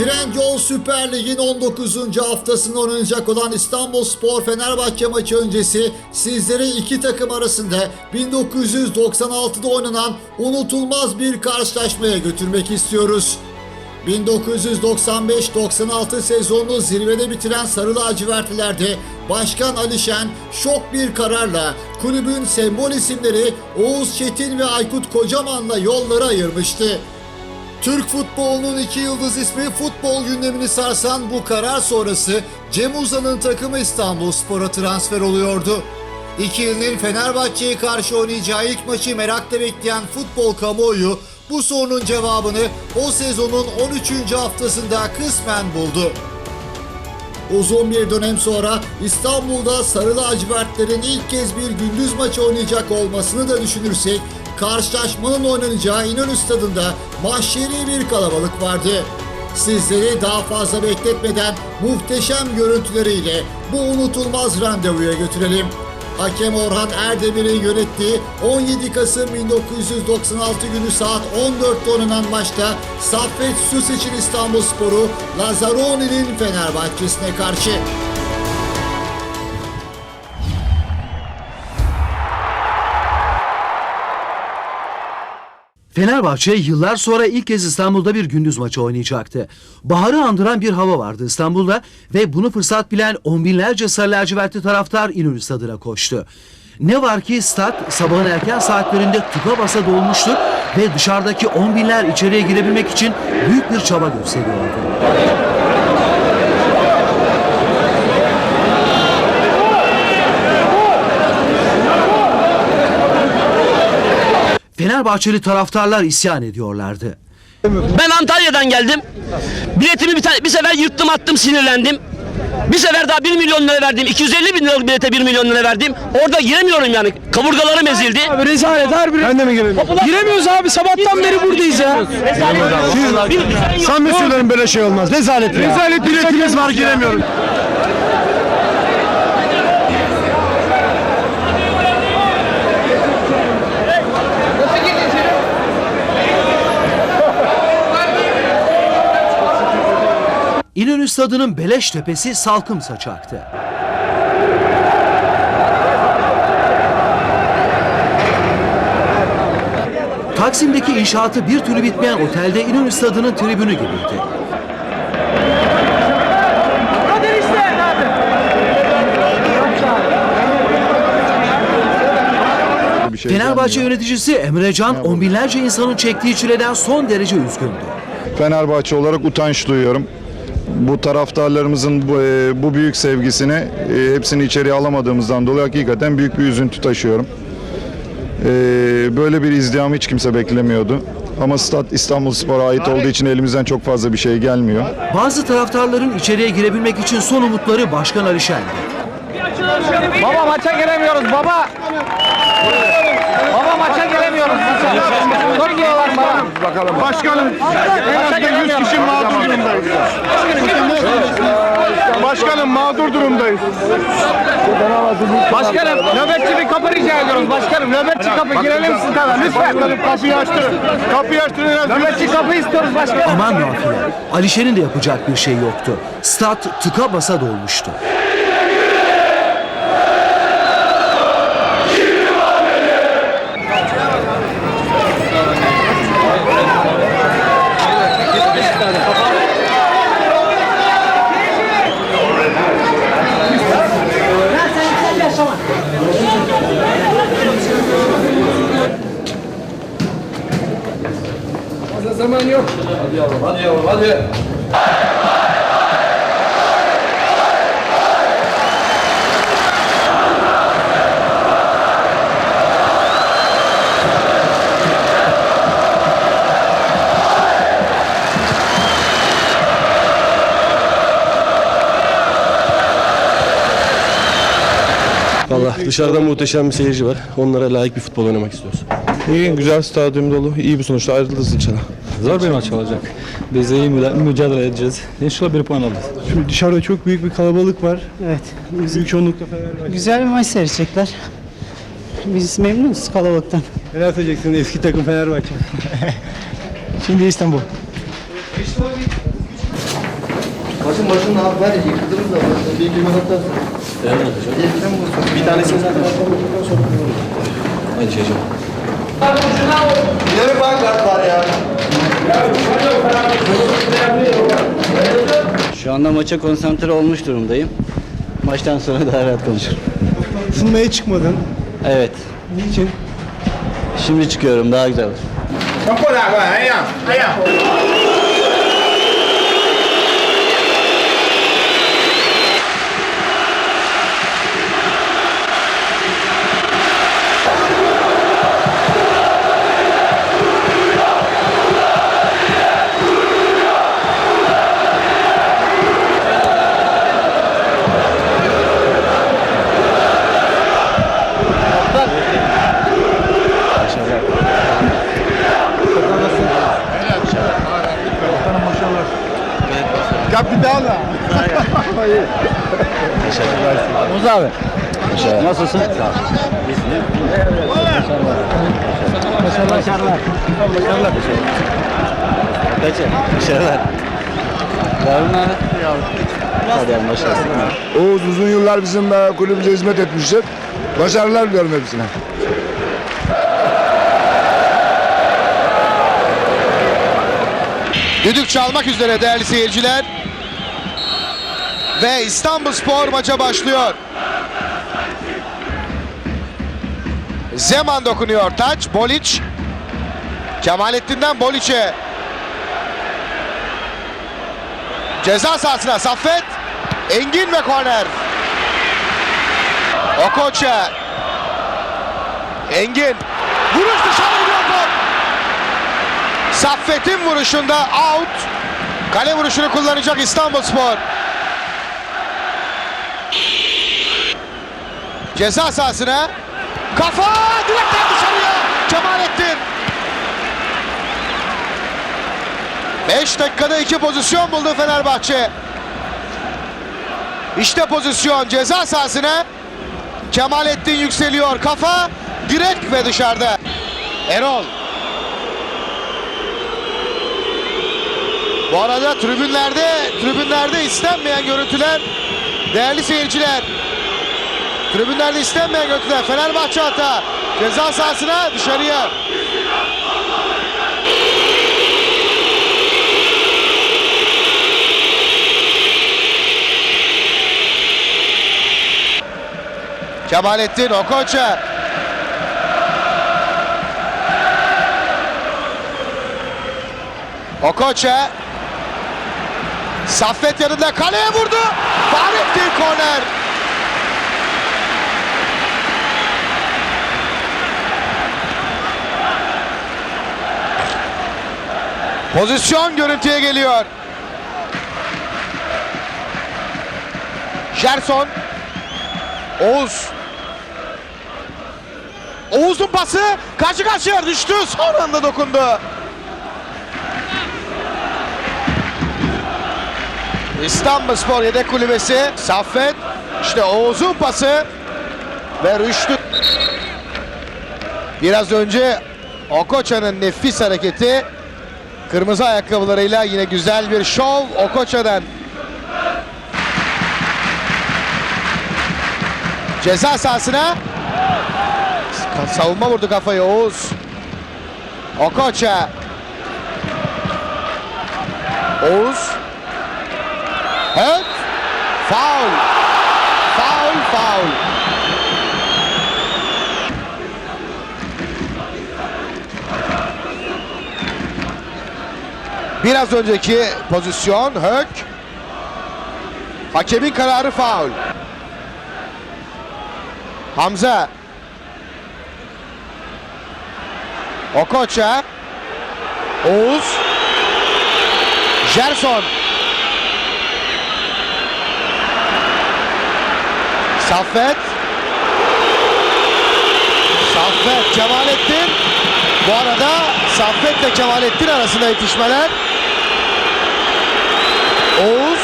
Trendyol Süper Lig'in 19. haftasında oynanacak olan İstanbul Spor Fenerbahçe maçı öncesi sizleri iki takım arasında 1996'da oynanan unutulmaz bir karşılaşmaya götürmek istiyoruz. 1995-96 sezonunu zirvede bitiren Sarı Lacivertlilerde Başkan Alişen şok bir kararla kulübün sembol isimleri Oğuz Çetin ve Aykut Kocaman'la yolları ayırmıştı. Türk futbolunun iki yıldız ismi futbol gündemini sarsan bu karar sonrası Cem Uzan'ın takımı İstanbul Spor'a transfer oluyordu. İki yılın Fenerbahçe'ye karşı oynayacağı ilk maçı merakla bekleyen futbol kamuoyu bu sorunun cevabını o sezonun 13. haftasında kısmen buldu. Uzun bir dönem sonra İstanbul'da Sarı Lacivertlerin ilk kez bir gündüz maçı oynayacak olmasını da düşünürsek karşılaşmanın oynanacağı İnönü Stadı'nda mahşeri bir kalabalık vardı. Sizleri daha fazla bekletmeden muhteşem görüntüleriyle bu unutulmaz randevuya götürelim. Hakem Orhan Erdemir'in yönettiği 17 Kasım 1996 günü saat 14'te oynanan maçta Saffet Süseç'in İstanbul Sporu Lazzaroni'nin Fenerbahçe'sine karşı. Fenerbahçe yıllar sonra ilk kez İstanbul'da bir gündüz maçı oynayacaktı. Baharı andıran bir hava vardı İstanbul'da ve bunu fırsat bilen on binlerce sarı lacivertli taraftar İnönü Stadı'na koştu. Ne var ki stat sabahın erken saatlerinde tıka basa dolmuştu ve dışarıdaki on binler içeriye girebilmek için büyük bir çaba gösteriyordu. Fenerbahçeli taraftarlar isyan ediyorlardı. Ben Antalya'dan geldim. Biletimi bir, tane, bir sefer yırttım attım sinirlendim. Bir sefer daha 1 milyon lira verdim. 250 bin liralık bilete 1 milyon lira verdim. Orada giremiyorum yani. Kaburgalarım ezildi. Abi rezalet harbi. Ben de mi giremiyorum? Giremiyoruz abi sabahtan beri buradayız ya. Samimi söylüyorum böyle şey olmaz. Rezalet. Rezalet biletimiz var giremiyoruz. İnönü Stadı'nın beleş tepesi salkım saçaktı. Taksim'deki inşaatı bir türlü bitmeyen otelde İnönü Stadı'nın tribünü gibiydi. Şey Fenerbahçe gelmiyor. yöneticisi Emre Can on binlerce insanın çektiği çileden son derece üzgündü. Fenerbahçe olarak utanç duyuyorum. Bu taraftarlarımızın bu, e, bu büyük sevgisini e, hepsini içeriye alamadığımızdan dolayı hakikaten büyük bir üzüntü taşıyorum. E, böyle bir izdihamı hiç kimse beklemiyordu. Ama stat İstanbul Spor'a ait olduğu için elimizden çok fazla bir şey gelmiyor. Bazı taraftarların içeriye girebilmek için son umutları Başkan Alişen'di. Baba maça giremiyoruz baba. Baba maça giremiyoruz. Diyorlar baba. Başkanım en azından 100 kişi mağdur durumdayız. Başkanım mağdur durumdayız. Başkanım nöbetçi bir kapı rica ediyoruz başkanım. Nöbetçi kapı girelim stada lütfen. Kapıyı açtırın. Kapıyı açtırın. Nöbetçi kapı istiyoruz başkanım. Aman nafile. Alişen'in de yapacak bir şey yoktu. Stat tıka basa dolmuştu. Valla dışarıda muhteşem bir seyirci var. Onlara layık bir futbol oynamak istiyoruz. İyi, güzel stadyum dolu. İyi bir sonuçta ayrılırız inşallah. Zor bir maç olacak. Biz iyi mücadele edeceğiz. İnşallah bir puan alırız. Şimdi dışarıda çok büyük bir kalabalık var. Evet. Büyük çoğunlukla Fenerbahçe. Güzel bir maç seyredecekler. Biz memnunuz kalabalıktan. Neler söyleyeceksin eski takım Fenerbahçe? Şimdi İstanbul. Maçın başında abi var ya yıkıldınız da bir iki gol atarsın. Bir tanesini zaten Aynı şey hocam. Yine mi pankart var ya? Şu anda maça konsantre olmuş durumdayım. Maçtan sonra daha rahat konuşurum. Isınmaya çıkmadın. Evet. Niçin? Şimdi çıkıyorum daha güzel olur. Muz Başarılar. Kaçı? Başarılar. Yavrum. Hadi yavrum başarılar. Oğuz uzun yıllar bizim e, kulübümüze hizmet etmiştir. Başarılar diliyorum hepsine. Düdük çalmak üzere değerli seyirciler. Ve İstanbul Spor maça başlıyor. Zeman dokunuyor taç. Boliç. Kemalettin'den Boliç'e. Ceza sahasına Saffet. Engin ve korner. Okocha. Engin. Vuruş dışarı gidiyor. Saffet'in vuruşunda out. Kale vuruşunu kullanacak İstanbulspor. Ceza sahasına. Kafa direkten dışarıya. Kemalettin. 5 dakikada iki pozisyon buldu Fenerbahçe. İşte pozisyon ceza sahasına. Kemalettin yükseliyor. Kafa direkt ve dışarıda. Erol. Bu arada tribünlerde tribünlerde istenmeyen görüntüler değerli seyirciler. Tribünlerde istenmeyen görüntüler. Fenerbahçe hata. Ceza sahasına dışarıya. Kemalettin Okocha. Okocha Saffet yanında kaleye vurdu. Fahrettin korner. Pozisyon görüntüye geliyor. Gerson. Oğuz. Oğuz'un pası karşı karşıya düştü. Son anda dokundu. İstanbulspor yedek kulübesi Saffet işte Oğuz'un pası ve Rüştü biraz önce Okoça'nın nefis hareketi kırmızı ayakkabılarıyla yine güzel bir şov Okoça'dan ceza sahasına savunma vurdu kafayı Oğuz Okoça Oğuz Evet. Faul. Faul, faul. Biraz önceki pozisyon Hök. Hakemin kararı faul. Hamza. Okocha. Oğuz. Gerson. Saffet. Saffet Kemalettin. Bu arada Saffet ile Kemalettin arasında yetişmeler. Oğuz.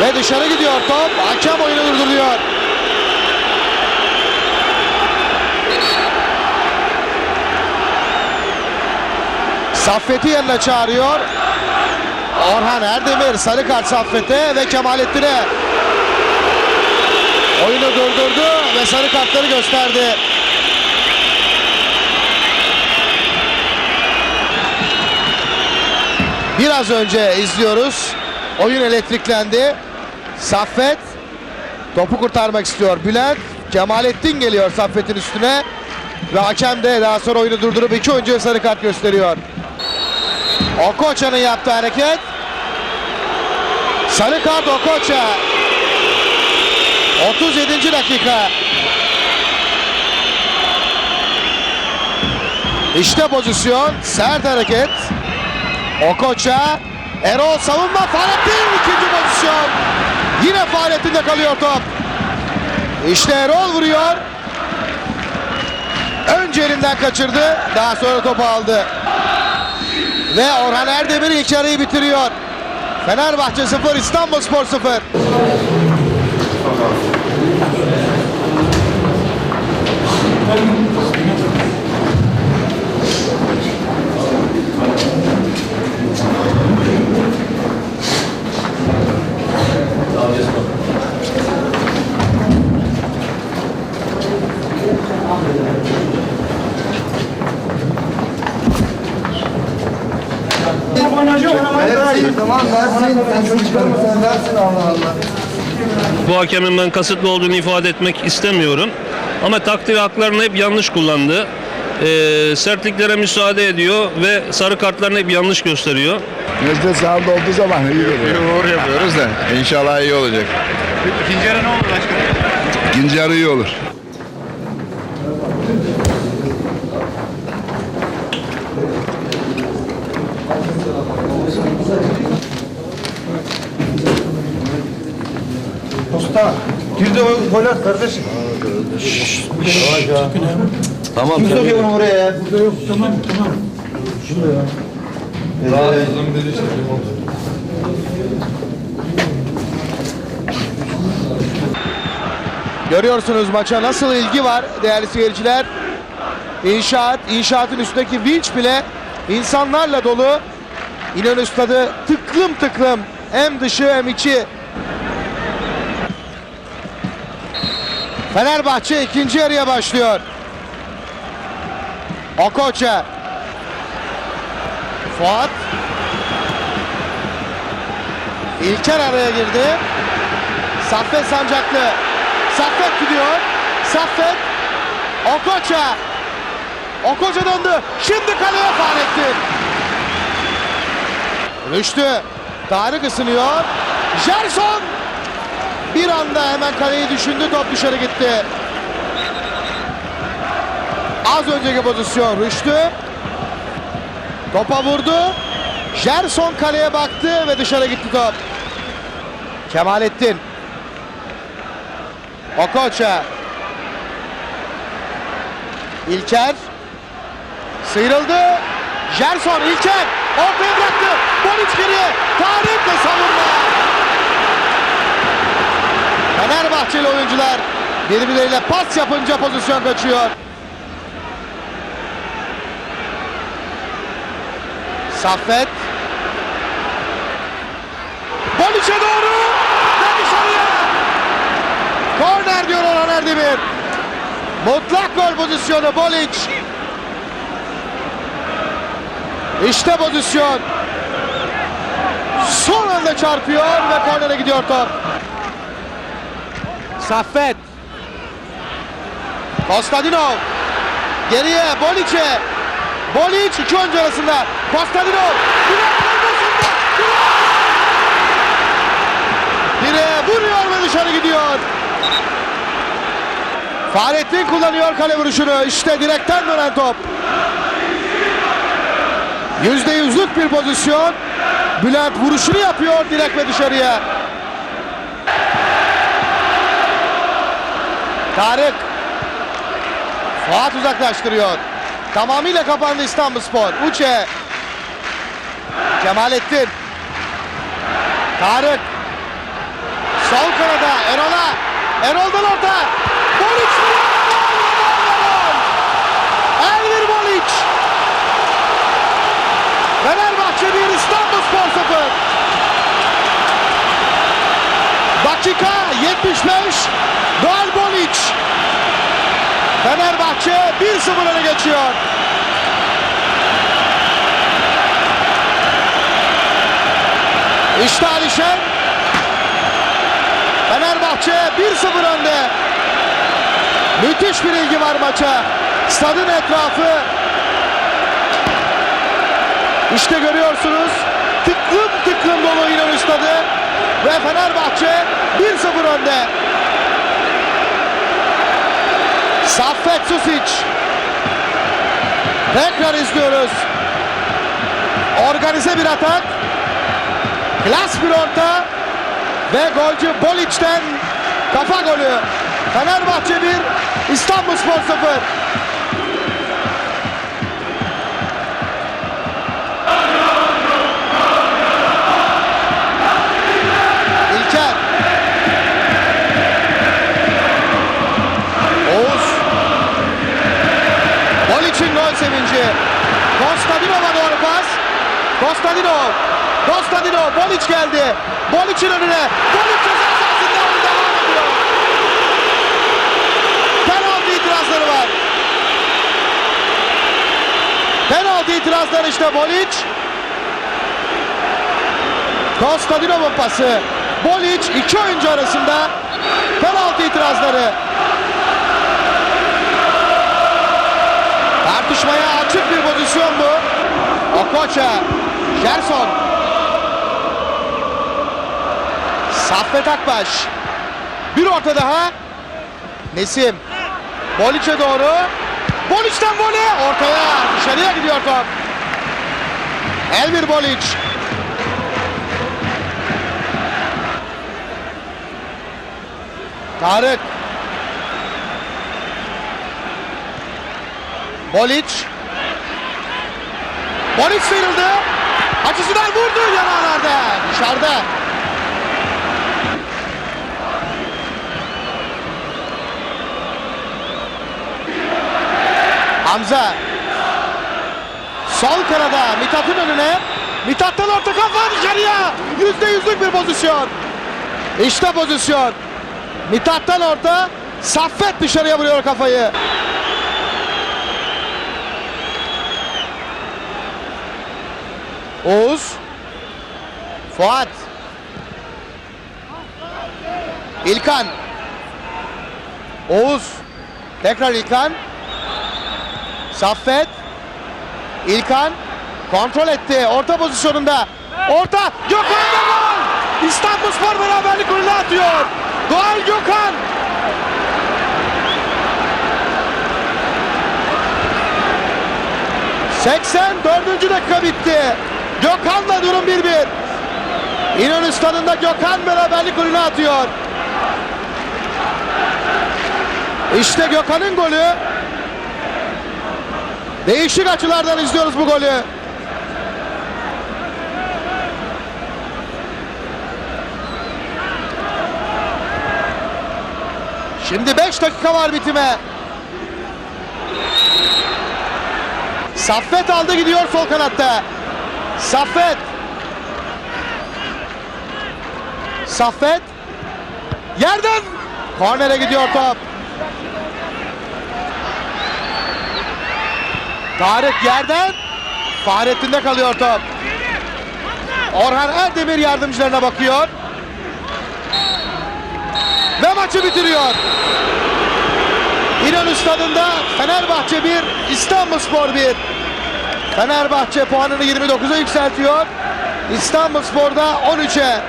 Ve dışarı gidiyor top. Hakem oyunu durduruyor. Saffet'i yerine çağırıyor. Orhan Erdemir sarı kart Saffet'e ve Kemalettin'e. Oyunu durdurdu ve sarı kartları gösterdi. Biraz önce izliyoruz. Oyun elektriklendi. Saffet topu kurtarmak istiyor. Bülent Kemalettin geliyor Saffet'in üstüne. Ve hakem de daha sonra oyunu durdurup iki oyuncuya sarı kart gösteriyor. Okoça'nın yaptığı hareket. Sarı kart Okoça. 37. dakika. İşte pozisyon. Sert hareket. Okoça. Erol savunma. Fahrettin ikinci pozisyon. Yine Fahrettin'de kalıyor top. İşte Erol vuruyor. Önce elinden kaçırdı. Daha sonra topu aldı. Ve Orhan Erdemir ilk yarıyı bitiriyor. Fenerbahçe 0, İstanbulspor 0. Bu hakemin ben kasıtlı olduğunu ifade etmek istemiyorum. Ama takdir haklarını hep yanlış kullandı. Ee, sertliklere müsaade ediyor ve sarı kartlarını hep yanlış gösteriyor. Bizde sahada olduğu zaman iyi oluyor. Uğur yapıyoruz da inşallah iyi olacak. İkinci yarı ne olur başkanım? İkinci yarı iyi olur. Girdi o gol at kardeşim. Tamam. Kim sokuyor bunu buraya ya? Burada yok tamam tamam. Görüyorsunuz maça nasıl ilgi var değerli seyirciler. İnşaat, inşaatın üstündeki vinç bile insanlarla dolu. İnönü Stadı tıklım tıklım. Hem dışı hem içi. Fenerbahçe ikinci yarıya başlıyor. Okoça. Fuat. İlker araya girdi. Saffet Sancaklı. Saffet gidiyor. Saffet. Okoça. Okoça döndü. Şimdi kaleye Fahrettin. Rüştü. Tarık ısınıyor. Gerson. Anda hemen kaleyi düşündü. Top dışarı gitti. Az önceki pozisyon Rüştü. Topa vurdu. Gerson kaleye baktı ve dışarı gitti top. Kemalettin. Okocha. İlker. Sıyrıldı. Gerson İlker. Ortaya bıraktı. Boliç geriye. Tarık ve savunma. Fenerbahçeli oyuncular birbirleriyle pas yapınca pozisyon kaçıyor. Saffet. Boliç'e doğru. Ve dışarıya. Korner diyor Orhan Erdemir. Mutlak gol pozisyonu Boliç. İşte pozisyon. Son anda çarpıyor ve kornere gidiyor top. Saffet. Kostadinov. Geriye Boliç'e. Boliç iki oyuncu arasında. Kostadinov. Direğe vuruyor ve dışarı gidiyor. Fahrettin kullanıyor kale vuruşunu. İşte direkten dönen top. Yüzde yüzlük bir pozisyon. Bülent vuruşunu yapıyor direkt ve dışarıya. Tarık. Fuat uzaklaştırıyor. Tamamıyla kapandı İstanbul Spor. Uçe. Kemalettin. Tarık. Sol kanada Erol'a. Erol'dan orta. Boric Elvir Boric. Fenerbahçe 1 İstanbul Spor 0. Dakika 75. Doğal Boliç. Fenerbahçe 1-0 öne geçiyor. İşte Alişen. Fenerbahçe 1-0 önde. Müthiş bir ilgi var maça. Stadın etrafı. İşte görüyorsunuz. Tıklım tıklım dolu İnönü stadı. Ve Fenerbahçe 1-0 önde. Saffet Susic. Tekrar izliyoruz. Organize bir atak. Klas bir orta. Ve golcü Bolic'ten kafa golü. Fenerbahçe 1, İstanbulspor 0. Kostadinov. Kostadinov. Bolic geldi. Bolic'in önüne. Bolic ceza sahasında oyun devam ediyor. Penaltı itirazları var. Penaltı itirazları işte Bolic. Kostadinov'un pası. Bolic iki oyuncu arasında penaltı itirazları. Tartışmaya açık bir pozisyon bu. Okocha, Gerson. Saffet Akbaş. Bir orta daha. Nesim. Bolic'e doğru. Bolic'ten voley. Ortaya dışarıya gidiyor top. Elvir Bolic. Tarık. Bolic. Bolic sıyrıldı. Açısından vurdu yanağlarda. Dışarıda. Hamza. Sol kanada Mithat'ın önüne. Mithat'tan orta kafa dışarıya. Yüzde yüzlük bir pozisyon. İşte pozisyon. Mithat'tan orta. Saffet dışarıya vuruyor kafayı. Oğuz. Fuat. İlkan. Oğuz. Tekrar İlkan. Saffet. İlkan. Kontrol etti. Orta pozisyonunda. Orta. Gökhan ve gol. İstanbulspor beraberlik golünü atıyor. Gol Gökhan. ...84. dakika bitti. Gökhan'la durum 1-1. İnönü stadında Gökhan beraberlik golünü atıyor. İşte Gökhan'ın golü. Değişik açılardan izliyoruz bu golü. Şimdi 5 dakika var bitime. Saffet aldı gidiyor sol kanatta. Saffet. Saffet. Yerden. Kornere gidiyor top. Tarık yerden. Fahrettin'de kalıyor top. Orhan Erdemir yardımcılarına bakıyor. Ve maçı bitiriyor. İnönü stadında Fenerbahçe 1, İstanbulspor 1. Fenerbahçe puanını 29'a yükseltiyor. İstanbulspor'da 13'e.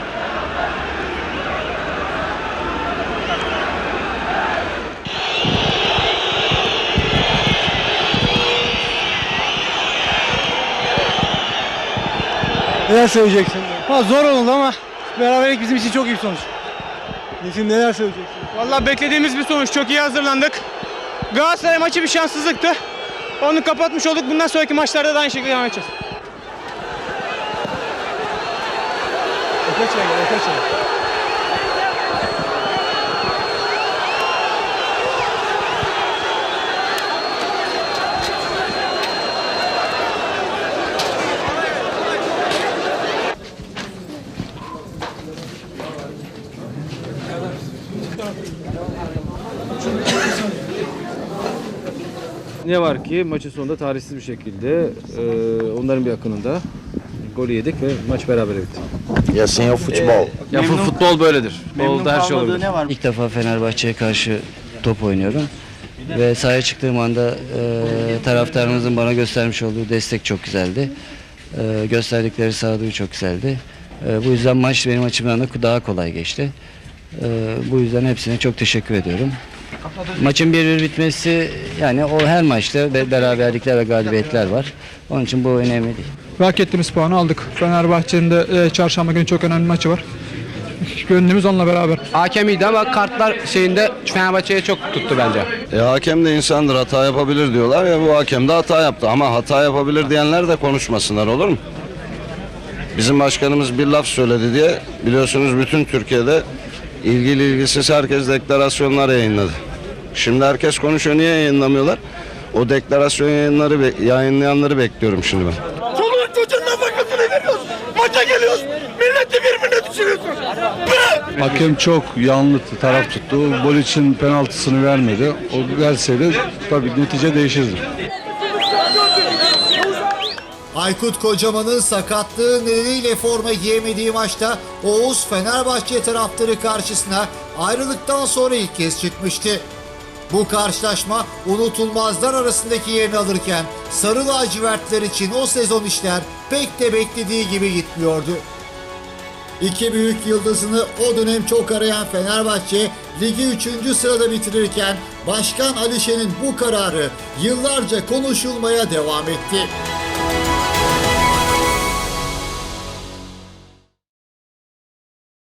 Neler söyleyeceksin? Ha, zor oldu ama beraberlik bizim için çok iyi bir sonuç. Nesim neler söyleyeceksin? Vallahi beklediğimiz bir sonuç. Çok iyi hazırlandık. Galatasaray maçı bir şanssızlıktı. Onu kapatmış olduk. Bundan sonraki maçlarda da aynı şekilde devam edeceğiz. Öte çevir, öte çevir. Ne var ki maçın sonunda tarihsiz bir şekilde e, onların bir akınında golü yedik ve maç beraber bitti. E assim é o futebol. Ya fu- futbol böyledir. Futbolda her şey olabilir. İlk defa Fenerbahçe'ye karşı top oynuyorum. Ve sahaya çıktığım anda e, taraftarımızın bana göstermiş olduğu destek çok güzeldi. E, gösterdikleri sağduyu çok güzeldi. E, bu yüzden maç benim açımdan da daha kolay geçti. E, bu yüzden hepsine çok teşekkür ediyorum. Maçın 1-1 bitmesi yani o her maçta be- beraberlikler ve galibiyetler var. Onun için bu önemli değil. Ve hak ettiğimiz puanı aldık. Fenerbahçe'nin de e, çarşamba günü çok önemli maçı var. Gönlümüz onunla beraber. Hakem iyiydi ama kartlar şeyinde Fenerbahçe'ye çok tuttu bence. E, hakem de insandır hata yapabilir diyorlar ya bu hakem de hata yaptı ama hata yapabilir diyenler de konuşmasınlar olur mu? Bizim başkanımız bir laf söyledi diye biliyorsunuz bütün Türkiye'de ilgili ilgisiz herkes deklarasyonlar yayınladı. Şimdi herkes konuşuyor niye yayınlamıyorlar? O deklarasyon yayınları be- yayınlayanları bekliyorum şimdi ben. Çoluğun çocuğun nafakasını veriyoruz. Maça geliyoruz. Milleti birbirine düşürüyorsun. Hakem çok yanlı taraf tuttu. Gol için penaltısını vermedi. O verseydi tabii netice değişirdi. Aykut Kocaman'ın sakatlığı nedeniyle forma giyemediği maçta Oğuz Fenerbahçe taraftarı karşısına ayrılıktan sonra ilk kez çıkmıştı. Bu karşılaşma unutulmazlar arasındaki yerini alırken Sarı lacivertler için o sezon işler pek de beklediği gibi gitmiyordu. İki büyük yıldızını o dönem çok arayan Fenerbahçe ligi 3. sırada bitirirken Başkan Alişe'nin bu kararı yıllarca konuşulmaya devam etti.